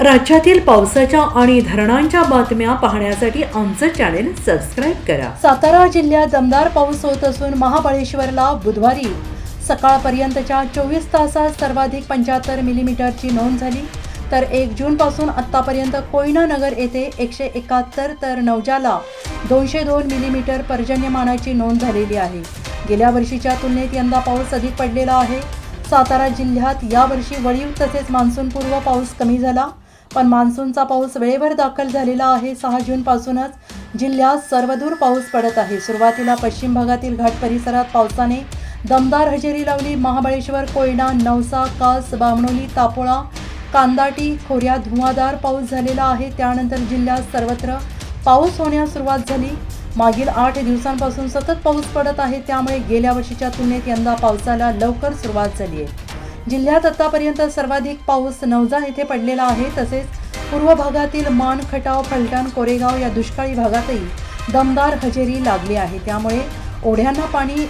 राज्यातील पावसाच्या आणि धरणांच्या बातम्या पाहण्यासाठी आमचं चॅनेल सबस्क्राईब करा. सातारा जिल्ह्यात दमदार पाऊस होत असून महाबळेश्वरला बुधवारी सकाळपर्यंतच्या चोवीस तासात सर्वाधिक पंच्याहत्तर मिलीमीटरची नोंद झाली. तर एक जूनपासून आत्तापर्यंत कोयना नगर येथे एकशे एकाहत्तर तर नवजाला दोनशे दोन मिलीमीटर पर्जन्यमानाची नोंद झालेली आहे. गेल्या वर्षीच्या तुलनेत यंदा पाऊस अधिक पडलेला आहे. सातारा जिल्ह्यात यावर्षी वळीव तसेच मान्सूनपूर्व पाऊस कमी झाला. पण मान्सूनचा पाऊस वेळेवर दाखल झालेला आहे. सहा जूनपासूनच जिल्ह्यात सर्वदूर पाऊस पडत आहे. सुरुवातीला पश्चिम भागातील घाट परिसरात पावसाने दमदार हजेरी लावली. महाबळेश्वर कोयना नवसा कास बामणोली तापोळा कांदाटी खोऱ्यात धुवाधार पाऊस झालेला आहे. त्यानंतर जिल्ह्यात सर्वत्र पाऊस होण्यास सुरुवात झाली. मागील आठ दिवसांपासून सतत पाऊस पडत आहे. त्यामुळे गेल्या वर्षीच्या तुलनेत यंदा पावसाला लवकर सुरुवात झाली आहे. जिल्ह्यात आतापर्यंत सर्वाधिक पाऊस नवजा येथे पडलेला आहे. तसेच पूर्व भागातील मान खटाव फलटण कोरेगाव या दुष्काळी भागातही दमदार हजेरी लागली आहे. त्यामुळे ओढ्यांना पाणी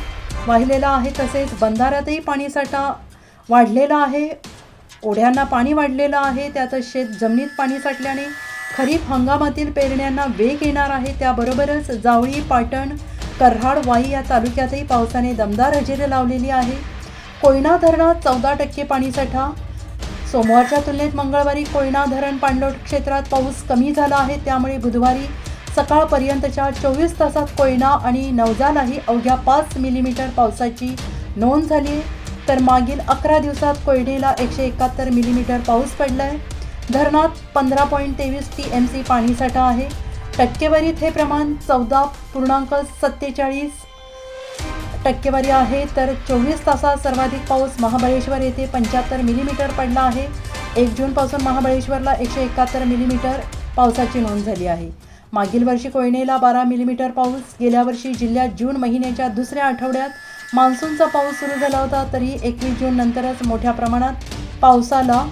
वाहिलेलं आहे. तसेच बंधाऱ्यातही पाणीसाठा वाढलेला आहे. ओढ्यांना पाणी वाढलेलं आहे. त्यातच शेत जमिनीत पाणी साठल्याने खरीप हंगामातील पेरण्यांना वेग येणार आहे. त्याबरोबरच जावळी पाटण कर्हाड वाई या तालुक्यातही पावसाने दमदार हजेरी लावलेली आहे. कोयना धरणात चौदा टक्के पाणीसाठा सोमवारच्या तुलनेत मंगळवारी कोयना धरण पाणलोट क्षेत्रात पाऊस कमी झाला आहे. त्यामुळे बुधवारी सकाळपर्यंतच्या चोवीस तासात कोयना आणि नवजालाही अवघ्या पाच मिलीमीटर पावसाची नोंद झाली आहे. तर मागील अकरा दिवसात कोयनेला एकशे एकाहत्तर मिलीमीटर पाऊस पडला आहे धरणात पंधरा पॉईंट तेवीस टी एम सी पाणीसाठा आहे. टक्केवारीत हे प्रमाण चौदा पूर्णांक सत्तेचाळीस टक्केवारी आहे. तर चोवीस तासात सर्वाधिक पाऊस महाबळेश्वर येथे पंच्याहत्तर मिलीमीटर पडला आहे. एक जूनपासून महाबळेश्वरला एकशे एकाहत्तर मिलीमीटर पावसाची नोंद झाली आहे. मागील वर्षी कोयनेला बारा मिलीमीटर पाऊस गेल्या वर्षी जिल्ह्यात जून महिन्याच्या दुसऱ्या आठवड्यात मान्सूनचा पाऊस सुरू झाला होता तरी एकवीस जून नंतरच मोठ्या प्रमाणात पावसाला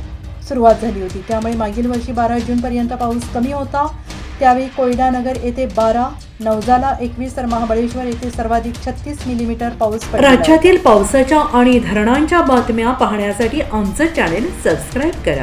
सुरुवात झाली होती. त्यामुळे मागील वर्षी बारा जूनपर्यंत पाऊस कमी होता. त्यावेळी कोयनानगर येथे बारा नवजाला एकवीस तर महाबळेश्वर येथे सर्वाधिक छत्तीस मिलीमीटर पाऊस पडला. राज्यातील पावसाच्या आणि धरणांच्या बातम्या पाहण्यासाठी आमचं चॅनेल सबस्क्राईब करा.